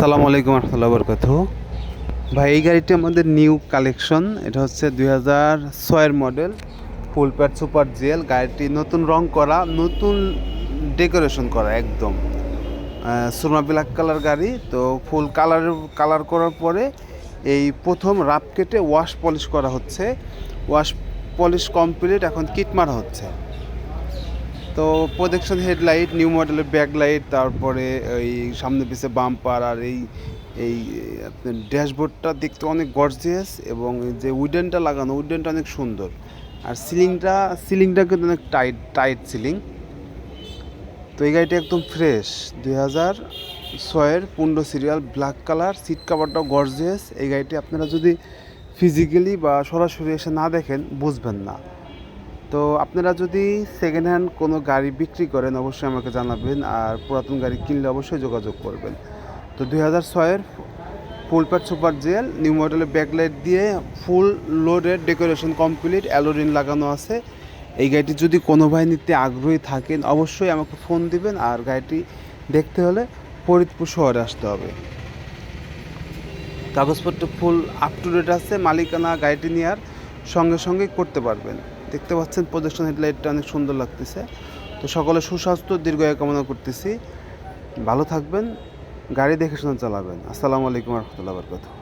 আসসালামু আলাইকুম রহমতুল্লাহ বরকাত ভাই, এই গাড়িটি আমাদের নিউ কালেকশন, এটা হচ্ছে দুই হাজার ছয়ের model full pad super gel, গাড়িটি নতুন রং করা, নতুন ডেকোরেশন করা একদম। সুরমা ব্ল্যাক কালার গাড়ি, তো ফুল কালার কালার করার পরে এই প্রথম রাপ কেটে ওয়াশ পলিশ করা হচ্ছে। ওয়াশ পলিশ কমপ্লিট এখন কিট মারা হচ্ছে। তো প্রোজেকশন হেডলাইট নিউ মডেলের ব্যাকলাইট তারপরে এই সামনে পিছে বাম্পার আর এই এই, আপনার ড্যাশবোর্ডটা দেখতে অনেক গর্জিয়াস এবং যে উইডেনটা লাগানো উইডেনটা অনেক সুন্দর। আর সিলিংটা সিলিংটা কিন্তু অনেক টাইট টাইট সিলিং তো এই গাড়িটা একদম ফ্রেশ দুই হাজার ছয়ের পনেরো সিরিয়াল ব্ল্যাক কালার সিট কাভারটাও গর্জিয়াস এই গাড়িটি আপনারা যদি ফিজিক্যালি বা সরাসরি এসে না দেখেন, বুঝবেন না। তো আপনারা যদি সেকেন্ড হ্যান্ড কোনো গাড়ি বিক্রি করেন, অবশ্যই আমাকে জানাবেন আর পুরাতন গাড়ি কিনলে অবশ্যই যোগাযোগ করবেন। তো দুই হাজার ছয়ের full pad super gel new মডেলের ব্যাকলাইট দিয়ে ফুল লোডের ডেকোরেশন কমপ্লিট অ্যালোরিন লাগানো আছে। এই গাড়িটি যদি কোনো ভাই নিতে আগ্রহী থাকেন, অবশ্যই আমাকে ফোন দিবেন আর গাড়িটি দেখতে হলে ফরিদপুর শহরে আসতে হবে। কাগজপত্র ফুল আপ টু ডেট আছে, মালিকানা গাড়িটি নেওয়ার সঙ্গে সঙ্গে করতে পারবেন। দেখতে পাচ্ছেন প্রজেকশন হেডলাইটটা অনেক সুন্দর লাগতেছে। তো সকলে সুস্বাস্থ্য, দীর্ঘায় কামনা করতেছি। ভালো থাকবেন, গাড়ি দেখে শুনে চালাবেন। আসসালামু আলাইকুম রহমতুল্লাহ বরকত